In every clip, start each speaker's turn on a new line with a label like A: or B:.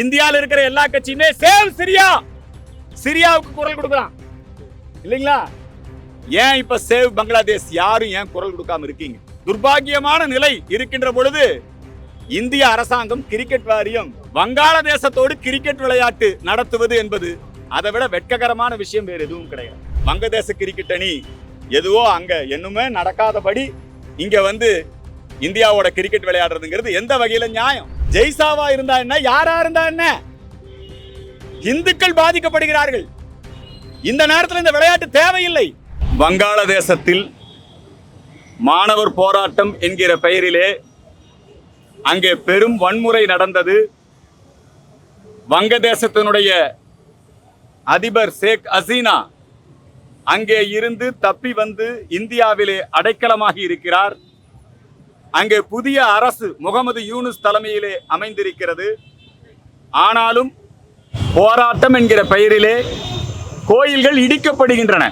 A: இந்தியாவில் இருக்கிற எல்லா கட்சியுமே சேவ் சிரியா. சிரியாவுக்கு குரல் கொடுக்குறான் இல்லைங்களா? ஏன் இப்ப சேவ் பங்களாதேஷ் யாரும் ஏன் குரல் கொடுக்காம இருக்கீங்க? துர்பாகியமான நிலை இருக்கின்ற பொழுது இந்திய அரசாங்கம் கிரிக்கெட் வாரியம் வங்காளதேசத்தோடு கிரிக்கெட் விளையாட்டு நடத்துவது என்பது அதை விட வெட்ககரமான விஷயம் வேறு எதுவும் கிடையாது. வங்கதேச கிரிக்கெட் அணி எதுவோ அங்க என்னுமே நடக்காதபடி இங்க வந்து இந்தியாவோட கிரிக்கெட் விளையாடுறதுங்கிறது எந்த வகையில நியாயம்? ஜெய்சாவா இருந்தா என்ன? யாரா இருந்தா என்ன? இந்துக்கள் பாதிக்கப்படுகிறார்கள். இந்த நேரத்தில் இந்த விளையாட்டு தேவையில்லை. வங்காளதேசத்தில் மாணவர் போராட்டம் என்கிற பெயரிலே அங்கே பெரும் வன்முறை நடந்தது. வங்கதேசத்தினுடைய அதிபர் ஷேக் ஹசீனா அங்கே இருந்து தப்பி வந்து இந்தியாவிலே அடைக்கலமாகி இருக்கிறார். அங்கே புதிய அரசு முகமது யூனுஸ் தலைமையிலே அமைந்திருக்கிறது. ஆனாலும் போராட்டம் என்கிற பெயரிலே கோயில்கள் இடிக்கப்படுகின்றன.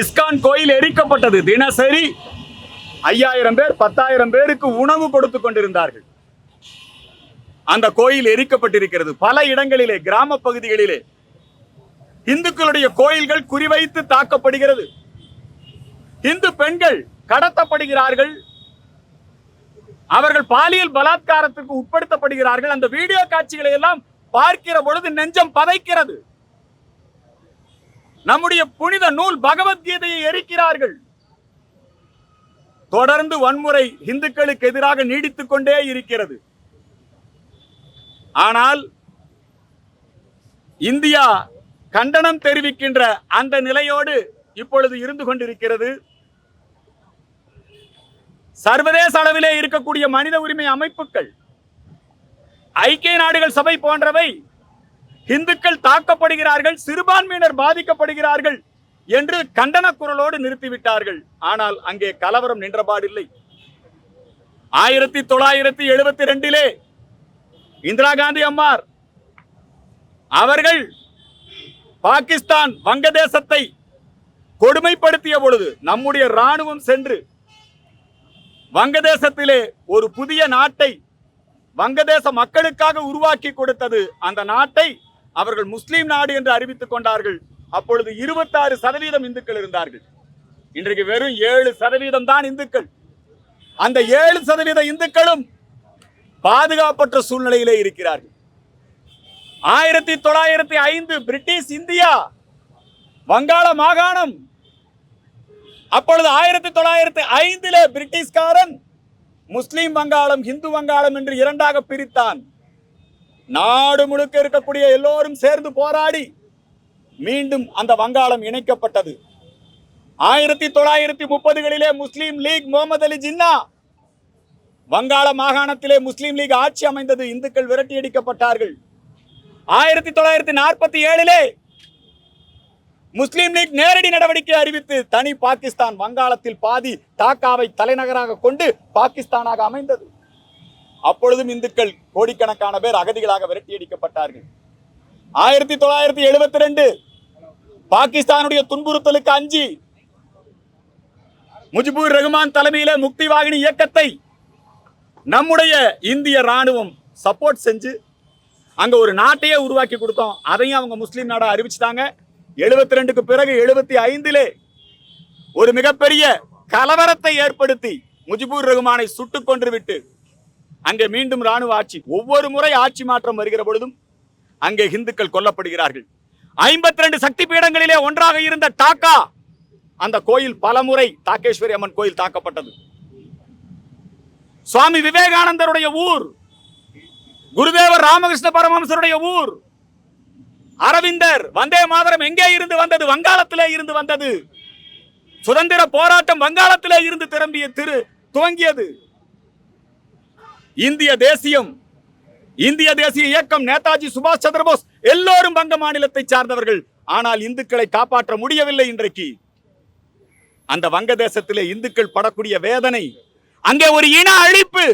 A: இஸ்கான் கோயில் எரிக்கப்பட்டது. தினசரி ஐயாயிரம் பேர் பத்தாயிரம் பேருக்கு உணவு கொடுத்து கொண்டிருந்தார்கள். அந்த கோயில் எரிக்கப்பட்டிருக்கிறது. பல இடங்களிலே கிராம பகுதிகளிலே இந்துக்களுடைய கோயில்கள் குறிவைத்து தாக்கப்படுகிறது. இந்து பெண்கள் கடத்தப்படுகிறார்கள். அவர்கள் பாலியல் பலாத்காரத்துக்கு உட்படுத்தப்படுகிறார்கள். அந்த வீடியோ காட்சிகளை எல்லாம் பார்க்கிற பொழுது நெஞ்சம் பதைக்கிறது. நம்முடைய புனித நூல் பகவத்கீதையை எரிக்கிறார்கள். தொடர்ந்து வன்முறை இந்துக்களுக்கு எதிராக நீடித்துக் கொண்டே இருக்கிறது. ஆனால் இந்தியா கண்டனம் தெரிவிக்கின்ற அந்த நிலையோடு இப்பொழுது இருந்து கொண்டிருக்கிறது. சர்வதேச அளவிலே இருக்கக்கூடிய மனித உரிமை அமைப்புகள் ஐக்கிய நாடுகள் சபை போன்றவை இந்துக்கள் தாக்கப்படுகிறார்கள் சிறுபான்மையினர் பாதிக்கப்படுகிறார்கள் என்று கண்டன குரலோடு நிறுத்திவிட்டார்கள். ஆனால் அங்கே கலவரம் நின்றபாடில்லை. ஆயிரத்தி தொள்ளாயிரத்தி எழுபத்தி ரெண்டிலே இந்திரா காந்தி அம்மார் அவர்கள் பாகிஸ்தான் வங்கதேசத்தை கொடுமைப்படுத்திய பொழுது நம்முடைய ராணுவம் சென்று வங்கதேசத்திலே ஒரு புதிய நாட்டை வங்கதேச மக்களுக்காக உருவாக்கி கொடுத்தது அந்த நாட்டை அவர்கள் முஸ்லீம் நாடு என்று அறிவித்துக் கொண்டார்கள். அப்பொழுது இருபத்தாறு சதவீதம் இந்துக்கள் இருந்தார்கள். இன்றைக்கு வெறும் ஏழு சதவீதம் தான் இந்துக்கள். அந்த ஏழு சதவீத இந்துக்களும் பாதுகாப்பற்ற சூழ்நிலையிலே இருக்கிறார்கள். ஆயிரத்தி தொள்ளாயிரத்தி ஐந்து பிரிட்டிஷ் இந்தியா வங்காள மாகாணம் அப்பொழுது ஆயிரத்தி தொள்ளாயிரத்தி ஐந்திலே பிரிட்டிஷ்காரன் முஸ்லீம் வங்காளம் இந்து வங்காளம் என்று இரண்டாக பிரித்தான். நாடு முழுக்க இருக்கக்கூடிய எல்லோரும் சேர்ந்து போராடி மீண்டும் அந்த வங்காளம் இணைக்கப்பட்டது. ஆயிரத்தி தொள்ளாயிரத்தி முப்பதுகளிலே முஸ்லீம் லீக் முகமது அலி ஜின்னா வங்காள மாகாணத்திலே முஸ்லீம் லீக் ஆட்சி அமைந்தது. இந்துக்கள் விரட்டியடிக்கப்பட்டார்கள் ஆயிரத்தி தொள்ளாயிரத்தி நாற்பத்தி ஏழிலே முஸ்லீம் லீக் நேரடி நடவடிக்கை அறிவித்து தனி பாகிஸ்தான் வங்காளத்தில் பாதி டாக்காவை தலைநகராக கொண்டு பாகிஸ்தானாக அமைந்தது. அப்பொழுதும் இந்துக்கள் கோடிக்கணக்கான பேர் அகதிகளாக விரட்டியடிக்கப்பட்டார்கள் ஆயிரத்தி தொள்ளாயிரத்தி எழுபத்தி ரெண்டு பாகிஸ்தானுடைய துன்புறுத்தலுக்கு அஞ்சி முஜிபுர் ரஹ்மான் தலைமையில முக்தி வாகினி இயக்கத்தை நம்முடைய இந்திய ராணுவம் சப்போர்ட் செஞ்சு அங்க ஒரு நாட்டையே உருவாக்கி கொடுத்தோம். அதையும் அவங்க முஸ்லீம் நாடா அறிவிச்சிட்டாங்க. எழுபத்தி ரெண்டுக்கு பிறகு எழுபத்தி ஐந்திலே ஒரு மிகப்பெரிய கலவரத்தை ஏற்படுத்தி முஜிபுர் ரகுமானை சுட்டுக் கொன்று விட்டு அங்கே மீண்டும் ராணுவ ஆட்சி ஒவ்வொரு முறை ஆட்சி மாற்றம் வருகிற பொழுதும் அங்கே இந்துக்கள் கொல்லப்படுகிறார்கள். ஐம்பத்தி ரெண்டு சக்தி பீடங்களிலே ஒன்றாக இருந்த டாக்கா அந்த கோயில் பலமுறை தாக்கேஸ்வரி அம்மன் கோயில் தாக்கப்பட்டது. சுவாமி விவேகானந்தருடைய ஊர் குருதேவர் ராமகிருஷ்ண பரமஹம்சருடைய ஊர் அரவிந்தர் வந்தே மாதரம் எங்கே இருந்து வந்தது? வங்காளத்திலே இருந்து வந்தது. சுதந்திர போராட்டம் வங்காளத்திலே இருந்து திரும்பிய திரு துவங்கியது. இந்திய தேசியம் இந்திய தேசிய இயக்கம் நேதாஜி சுபாஷ் சந்திரபோஸ் எல்லோரும் வங்க மாநிலத்தை சார்ந்தவர்கள். ஆனால் இந்துக்களை காப்பாற்ற முடியவில்லை இன்றைக்கு. அந்த வங்கதேசத்திலே இந்துக்கள் படக்கூடிய வேதனை அங்கே ஒரு இன அழிப்பு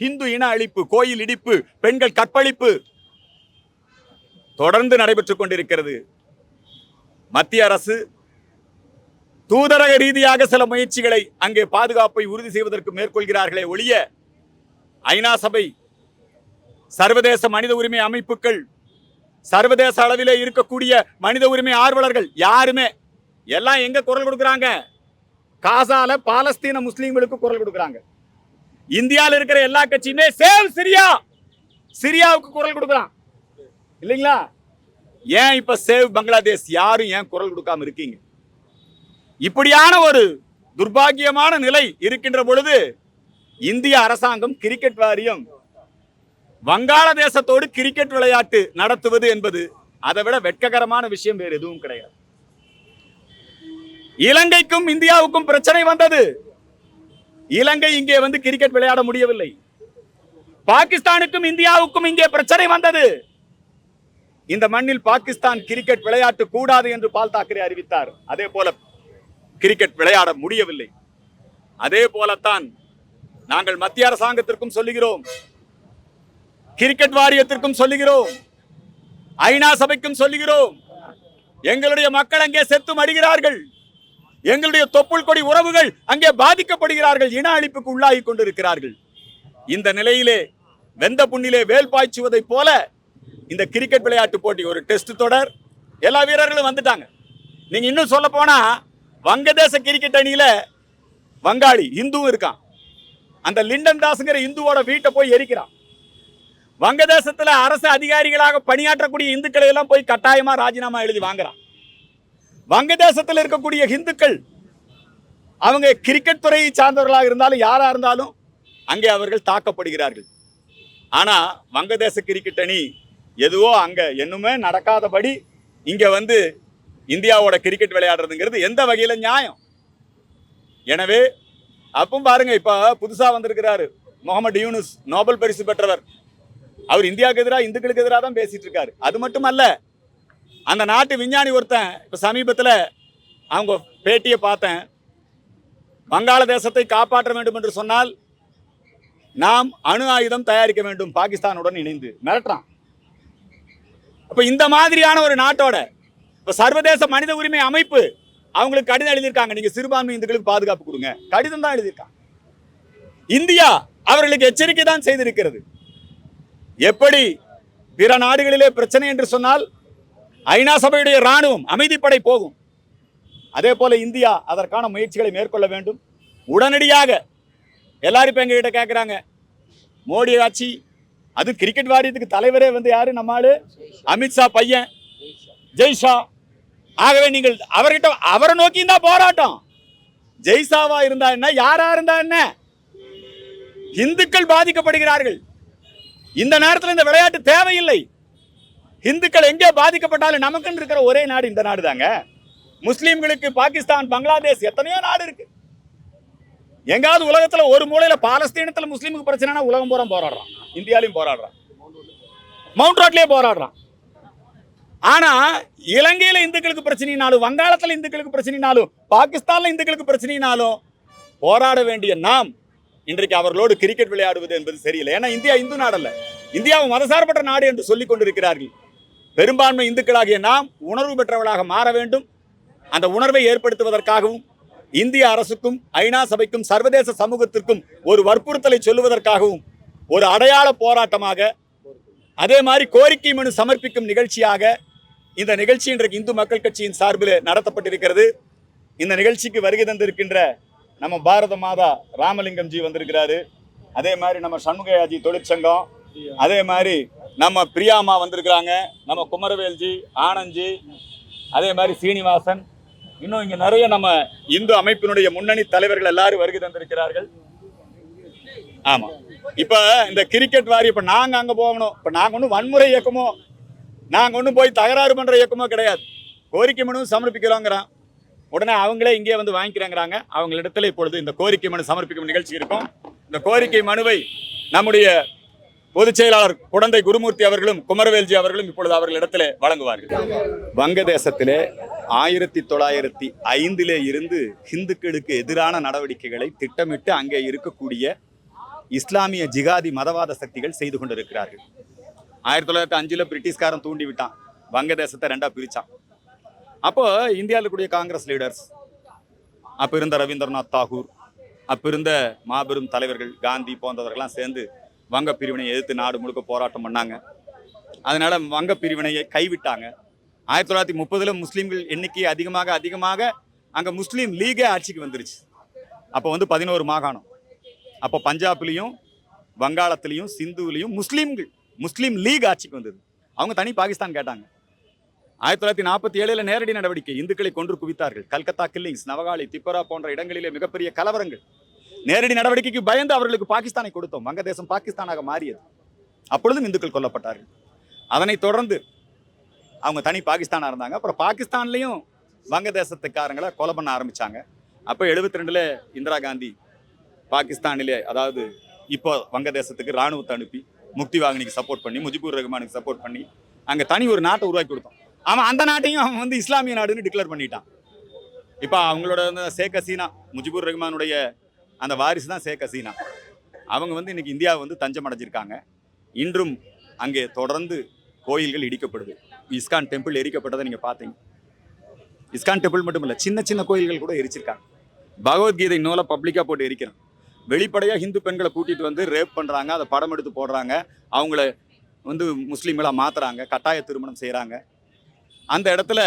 A: இந்து இன அழிப்பு கோயில் இடிப்பு பெண்கள் கற்பழிப்பு தொடர்ந்து நடைபெற்றுக் கொண்டிருக்கிறது. மத்திய அரசு தூதரக ரீதியாக சில முயற்சிகளை அங்கே பாதுகாப்பை உறுதி செய்வதற்கு மேற்கொள்கிறார்களே ஒழிய ஐநா சபை சர்வதேச மனித உரிமை அமைப்புகள் சர்வதேச அளவிலே இருக்கக்கூடிய மனித உரிமை ஆர்வலர்கள் யாருமே எல்லாம் எங்க குரல் கொடுக்குறாங்க? காசால பாலஸ்தீன முஸ்லீம்களுக்கு குரல் கொடுக்குறாங்க. இந்தியாவில் இருக்கிற எல்லா கட்சியுமே சேவ் சிரியா சிரியாவுக்கு குரல் கொடுக்குறான். இல்லைங்களா? ஏன் இப்ப சேவ் பங்களாதேஷ் யாரும் ஏன் குரல் கொடுக்காம இருக்கீங்க? இப்படியான ஒரு துர்பாக்கியமான நிலை இருக்கின்ற பொழுது இந்திய அரசாங்கம் கிரிக்கெட் வாரியம் வங்காளதேசத்தோடு கிரிக்கெட் விளையாட்டு நடத்துவது என்பது அதை விட வெட்ககரமான விஷயம் வேறு எதுவும் கிடையாது. இலங்கைக்கும் இந்தியாவுக்கும் பிரச்சனை வந்தது. இலங்கை இங்கே வந்து கிரிக்கெட் விளையாட முடியவில்லை. பாகிஸ்தானுக்கும் இந்தியாவுக்கும் இங்கே பிரச்சனை வந்தது. இந்த மண்ணில் பாகிஸ்தான் கிரிக்கெட் விளையாட்டு கூடாது என்று பால் தாக்கரே அறிவித்தார். அதே போல கிரிக்கெட் விளையாட முடியவில்லை. அதே போலத்தான் நாங்கள் மத்திய அரசாங்கத்திற்கும் சொல்லுகிறோம். கிரிக்கெட் வாரியத்திற்கும் சொல்லுகிறோம். ஐநா சபைக்கும் சொல்லுகிறோம். எங்களுடைய மக்கள் அங்கே செத்து மடிகிறார்கள். எங்களுடைய தொப்புள் கொடி உறவுகள் அங்கே பாதிக்கப்படுகிறார்கள். இன அழிப்புக்கு உள்ளாகி கொண்டிருக்கிறார்கள். இந்த நிலையிலே வெந்த புண்ணிலே வேல் பாய்ச்சுவதைப் போல இந்த கிரிக்கெட் விளையாட்டு போட்டி ஒரு டெஸ்ட் தொடர். எல்லா வீரர்களும் வந்துட்டாங்க. நீங்கள் இன்னும் சொல்ல போனால் வங்கதேச கிரிக்கெட் அணியில் வங்காளி இந்துவும் இருக்கான். அந்த லிண்டன் தாஸ்ங்கிற இந்துவோட வீட்டை போய் எரிக்கிறான். வங்கதேசத்தில் அரசு அதிகாரிகளாக பணியாற்றக்கூடிய இந்துக்களை எல்லாம் போய் கட்டாயமாக ராஜினாமா எழுதி வாங்குறான். வங்கதேசத்தில் இருக்கக்கூடிய இந்துக்கள் அவங்க கிரிக்கெட் துறையை சார்ந்தவர்களாக இருந்தாலும் யாராக இருந்தாலும் அங்கே அவர்கள் தாக்கப்படுகிறார்கள். ஆனால் வங்கதேச கிரிக்கெட் அணி எதுவோ அங்கே என்னுமே நடக்காதபடி இங்கே வந்து இந்தியாவோட கிரிக்கெட் விளையாடுறதுங்கிறது எந்த வகையில் நியாயம்? எனவே அப்பவும் பாருங்க இப்போ புதுசாக வந்திருக்கிறாரு முகமது யூனுஸ் நோபல் பரிசு பெற்றவர். அவர் இந்தியாவுக்கு எதிராக இந்துக்களுக்கு எதிராக தான் பேசிட்டு இருக்காரு. அது மட்டுமல்ல அந்த நாட்டு விஞ்ஞானி ஒருத்தன் இப்போ சமீபத்தில் அவங்க பேட்டியை பார்த்தேன். வங்காளதேசத்தை காப்பாற்ற வேண்டும் என்று சொன்னால் நாம் அணு ஆயுதம் தயாரிக்க வேண்டும் பாகிஸ்தானுடன் இணைந்து. மிரட்டுறான். அப்போ இந்த மாதிரியான ஒரு நாட்டோட இப்போ சர்வதேச மனித உரிமை அமைப்பு அவங்களுக்கு கடிதம் எழுதியிருக்காங்க. நீங்கள் சிறுபான்மை இந்துக்களுக்கு பாதுகாப்பு கொடுங்க. கடிதம் தான் எழுதியிருக்காங்க. இந்தியா அவர்களுக்கு எச்சரிக்கை தான் செய்திருக்கிறது. எப்படி பிற நாடுகளிலே பிரச்சனை என்று சொன்னால் ஐநா சபையுடைய ராணுவம் அமைதிப்படை போகும். அதே போல இந்தியா அதற்கான முயற்சிகளை மேற்கொள்ள வேண்டும். உடனடியாக எல்லாரும் இப்போ எங்ககிட்ட கேட்குறாங்க மோடி ஆட்சி அது கிரிக்கெட் வாரியத்துக்கு தலைவரே வந்து யாரு? நம்மளு அமித்ஷா பையன். ஜெய்ஷா ஆகவே நீங்கள் அவர்கிட்ட அவரை நோக்கி தான் போராட்டம். ஜெய்ஷாவா இருந்தா என்ன? யாரா இருந்தா என்ன? இந்துக்கள் பாதிக்கப்படுகிறார்கள். இந்த நேரத்தில் இந்த விளையாட்டு தேவையில்லை. இந்துக்கள் எங்கே பாதிக்கப்பட்டாலும் நமக்குன்னு இருக்கிற ஒரே நாடு இந்த நாடு தாங்க முஸ்லீம்களுக்கு பாகிஸ்தான் பங்களாதேஷ் எத்தனையோ நாடு இருக்கு. எங்காவது உலகத்தில் ஒரு மூலையில் பாலஸ்தீனத்தில் முஸ்லீமுக்கு பிரச்சனைனா உலகம் பூரா போராடுறான். இந்தியாலையும் போராடுறான். மவுண்ட் ரோட்லேயே போராடுறான். ஆனால் இலங்கையில் இந்துக்களுக்கு பிரச்சனைனாலும் வங்காளத்தில் இந்துக்களுக்கு பிரச்சனைனாலும் பாகிஸ்தானில் இந்துக்களுக்கு பிரச்சனைனாலும் போராட வேண்டிய நாம் இன்றைக்கு அவர்களோடு கிரிக்கெட் விளையாடுவது என்பது சரியில்லை. ஏன்னா இந்தியா இந்து நாடல்ல. இந்தியாவும் மதசார்பற்ற நாடு என்று சொல்லிக் கொண்டிருக்கிறார்கள். பெரும்பான்மை இந்துக்களாகிய நாம் உணர்வு பெற்றவர்களாக மாற வேண்டும். அந்த உணர்வை ஏற்படுத்துவதற்காகவும் இந்திய அரசுக்கும் ஐநா சபைக்கும் சர்வதேச சமூகத்திற்கும் ஒரு வற்புறுத்தலை சொல்லுவதற்காகவும் ஒரு அடையாள போராட்டமாக அதே மாதிரி கோரிக்கை மனு சமர்ப்பிக்கும் நிகழ்ச்சியாக இந்த நிகழ்ச்சி இன்றைக்கு இந்து மக்கள் கட்சியின் சார்பில் நடத்தப்பட்டிருக்கிறது. இந்த நிகழ்ச்சிக்கு வருகை தந்திருக்கின்ற நம்ம பாரத மாதா ராமலிங்கம் ஜி வந்திருக்கிறாரு. அதே மாதிரி நம்ம சண்முகயாஜி தொழிற்சங்கம். அதே மாதிரி நம்ம பிரியாமா வந்திருக்கிறாங்க. நம்ம குமரவேல்ஜி ஆனந்த்ஜி அதே மாதிரி சீனிவாசன் இன்னும் இங்க நிறைய நம்ம இந்து அமைப்பினுடைய முன்னணி தலைவர்கள் எல்லாரும் வருகை தந்திருக்கிறார்கள். ஆமாம் இப்ப இந்த கிரிக்கெட் வாரி இப்போ நாங்க அங்க போகணும். இப்போ நாங்க ஒன்றும் வன்முறை இயக்கமோ நாங்க ஒன்றும் போய் தகராறு பண்ற இயக்கமோ கிடையாது. கோரிக்கை மனு சமர்ப்பிக்கிறோங்கிறான். உடனே அவங்களே இங்கே வந்து வாங்கிக்கிறாங்கிறாங்க. அவங்களிடத்துல இப்பொழுது இந்த கோரிக்கை மனு சமர்ப்பிக்கும் நிகழ்ச்சி இருக்கும். இந்த கோரிக்கை மனுவை நம்முடைய பொதுச் செயலாளர் குடந்தை குருமூர்த்தி அவர்களும் குமரவேல்ஜி அவர்களும் இப்பொழுது அவர்களிடத்திலே வழங்குவார்கள். வங்கதேசத்திலே ஆயிரத்தி தொள்ளாயிரத்தி ஐந்திலே இருந்து ஹிந்துக்களுக்கு எதிரான நடவடிக்கைகளை திட்டமிட்டு அங்கே இருக்கக்கூடிய இஸ்லாமிய ஜிகாதி மதவாத சக்திகள் செய்து கொண்டிருக்கிறார்கள். ஆயிரத்தி தொள்ளாயிரத்தி அஞ்சில் பிரிட்டிஷ்காரன் தூண்டி விட்டான் வங்கதேசத்தை ரெண்டாக பிரித்தான் அப்போ இந்தியாவில் இருக்கக்கூடிய காங்கிரஸ் லீடர்ஸ் அப்போ இருந்த ரவீந்திரநாத் தாகூர் அப்போ இருந்த மாபெரும் தலைவர்கள் காந்தி போன்றவர்கள்லாம் சேர்ந்து வங்க பிரிவினை எதிர்த்து நாடு முழுக்க போராட்டம் பண்ணாங்க. அதனால் வங்க பிரிவினையை கைவிட்டாங்க. ஆயிரத்தி தொள்ளாயிரத்தி முப்பதுல முஸ்லீம்கள் எண்ணிக்கை அதிகமாக அதிகமாக அங்கே முஸ்லீம் லீகே ஆட்சிக்கு வந்துருச்சு. அப்போ வந்து பதினோரு மாகாணம். அப்போ பஞ்சாப்லேயும் வங்காளத்துலேயும் சிந்துவிலையும் முஸ்லீம்கள் முஸ்லீம் லீக் ஆட்சிக்கு வந்தது. அவங்க தனி பாகிஸ்தான் கேட்டாங்க. ஆயிரத்தி தொள்ளாயிரத்தி நாற்பத்தி ஏழில் நேரடி நடவடிக்கை இந்துக்களை கொன்று குவித்தார்கள். கல்கத்தா கில்லிங்ஸ் நவகாளி திப்பரா போன்ற இடங்களிலே மிகப்பெரிய கலவரங்கள். நேரடி நடவடிக்கைக்கு பயந்து அவர்களுக்கு பாகிஸ்தானை கொடுத்தோம். வங்கதேசம் பாகிஸ்தானாக மாறியது. அப்பொழுதும் இந்துக்கள் கொல்லப்பட்டார்கள். அதனைத் தொடர்ந்து அவங்க தனி பாகிஸ்தானாக இருந்தாங்க. அப்புறம் பாகிஸ்தான்லேயும் வங்கதேசத்துக்காரங்களை கொலை பண்ண ஆரம்பிச்சாங்க. அப்போ எழுபத்தி ரெண்டில் இந்திரா காந்தி பாகிஸ்தானிலே அதாவது இப்போ வங்கதேசத்துக்கு இராணுவத்தை அனுப்பி முக்தி வாகினிக்கு சப்போர்ட் பண்ணி முஜிபுர் ரஹ்மானுக்கு சப்போர்ட் பண்ணி அங்கே தனி ஒரு நாட்டை உருவாக்கி கொடுத்தோம். அவன் அந்த நாட்டையும் அவன் வந்து இஸ்லாமிய நாடுன்னு டிக்ளேர் பண்ணிட்டான். இப்போ அவங்களோட ஷேக் ஹசீனா முஜிபுர் ரஹ்மானுடைய அந்த வாரிசு தான் ஷேக் ஹசீனா. அவங்க வந்து இன்றைக்கி இந்தியாவை வந்து தஞ்சம் அடைஞ்சிருக்காங்க இன்றும் அங்கே தொடர்ந்து கோயில்கள் இடிக்கப்படுது. இஸ்கான் டெம்பிள் எரிக்கப்பட்டதை நீங்கள் பார்த்தீங்க. இஸ்கான் டெம்பிள் மட்டும் இல்லை சின்ன சின்ன கோயில்கள் கூட எரிச்சிருக்காங்க. பகவத்கீதை நூலை பப்ளிக்காக போட்டு எரிக்கிறான் வெளிப்படையாக ஹிந்து பெண்களை கூட்டிகிட்டு வந்து ரேப் பண்ணுறாங்க அதை படம் எடுத்து போடுறாங்க அவங்கள வந்து முஸ்லீம்களாக மாற்றுறாங்க கட்டாய திருமணம் செய்கிறாங்க அந்த இடத்துல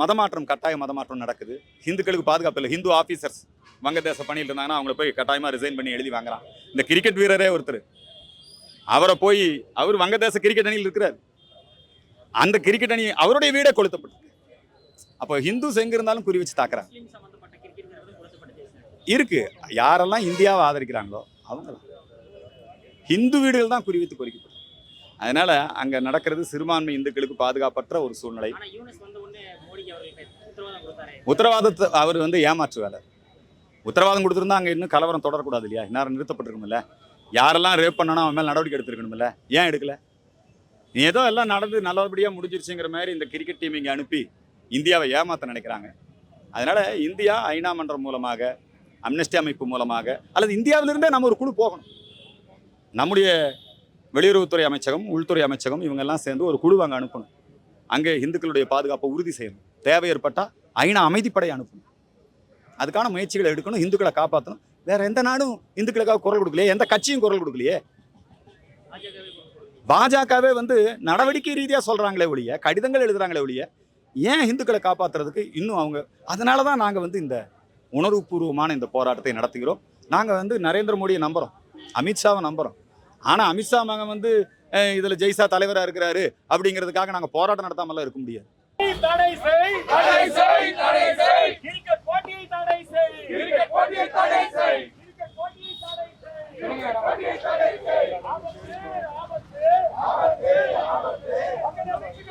A: மதமாற்றம் கட்டாய மதமாற்றம் நடக்குது. ஹிந்துக்களுக்கு பாதுகாப்பு இல்லை. ஹிந்து ஆஃபீஸர்ஸ் வங்கதேச பணியில் இருந்தாங்கன்னா அவங்கள போய் கட்டாயமாக ரிசைன் பண்ணி எழுதி வாங்குறான். இந்த கிரிக்கெட் வீரரே ஒருத்தர். அவரை போய் அவர் வங்கதேச கிரிக்கெட் அணியில் இருக்கிறார். அந்த கிரிக்கெட் அணி அவருடைய வீடே கொளுத்தப்பட்டு அப்போ ஹிந்துஸ் எங்க இருந்தாலும் குறி வச்சு தாக்குறாங்க. இருக்கு. யாரெல்லாம் இந்தியாவை ஆதரிக்கிறாங்களோ அவங்க ஹிந்து வீடுகள் தான் குறி வைத்து குறிக்கப்படும் அதனால அங்க நடக்கிறது சிறுபான்மை இந்துக்களுக்கு பாதுகாப்பற்ற ஒரு சூழ்நிலை. உத்தரவாதத்தை அவர் வந்து ஏமாற்று வேலை உத்தரவாதம் கொடுத்துருந்தா அங்கே இன்னும் கலவரம் தொடரக்கூடாது இல்லையா? இந்நேரம் நிறுத்தப்பட்டிருக்கும்ல. யாரெல்லாம் ரேப் பண்ணனா அவன் மேல் நடவடிக்கை எடுத்திருக்கணும்ல? ஏன் எடுக்கல? ஏதோ எல்லாம் நடந்து நல்லபடியாக முடிஞ்சிருச்சுங்கிற மாதிரி இந்த கிரிக்கெட் டீம் இங்கே அனுப்பி இந்தியாவை ஏமாற்ற நினைக்கிறாங்க. அதனால் இந்தியா ஐநா மன்றம் மூலமாக அம்னஸ்டி அமைப்பு மூலமாக அல்லது இந்தியாவிலிருந்தே நம்ம ஒரு குழு போகணும். நம்முடைய வெளியுறவுத்துறை அமைச்சகம் உள்துறை அமைச்சகம் இவங்கெல்லாம் சேர்ந்து ஒரு குழு அங்கே அனுப்பணும். அங்கே இந்துக்களுடைய பாதுகாப்பை உறுதி செய்யணும். தேவை ஏற்பட்டால் ஐநா அமைதிப்படை அனுப்பணும். அதுக்கான முயற்சிகளை எடுக்கணும் இந்துக்களை காப்பாற்றணும் வேறு எந்த நாடும் இந்துக்களுக்காக குரல் கொடுக்கலையே எந்த கட்சியும் குரல் கொடுக்கலையே.
B: பாஜகவே
A: வந்து நடவடிக்கை ரீதியாக சொல்கிறாங்களே ஒழிய கடிதங்கள் எழுதுறாங்களே ஒழிய ஏன் இந்துக்களை காப்பாற்றுறதுக்கு இன்னும் அவங்க அதனால தான் நாங்கள் வந்து இந்த உணர்வுபூர்வமான இந்த போராட்டத்தை நடத்துகிறோம். நாங்கள் வந்து நரேந்திர மோடியை நம்புகிறோம் அமித்ஷாவை நம்புகிறோம் ஆனால் அமித்ஷா மக வந்து இதில் ஜெய்சா தலைவராக இருக்கிறாரு அப்படிங்கிறதுக்காக நாங்கள் போராட்டம் நடத்தாமலாம் இருக்க முடியாது.
C: போட்டியை ஆபத்து ஆபத்து
D: ஆபத்து.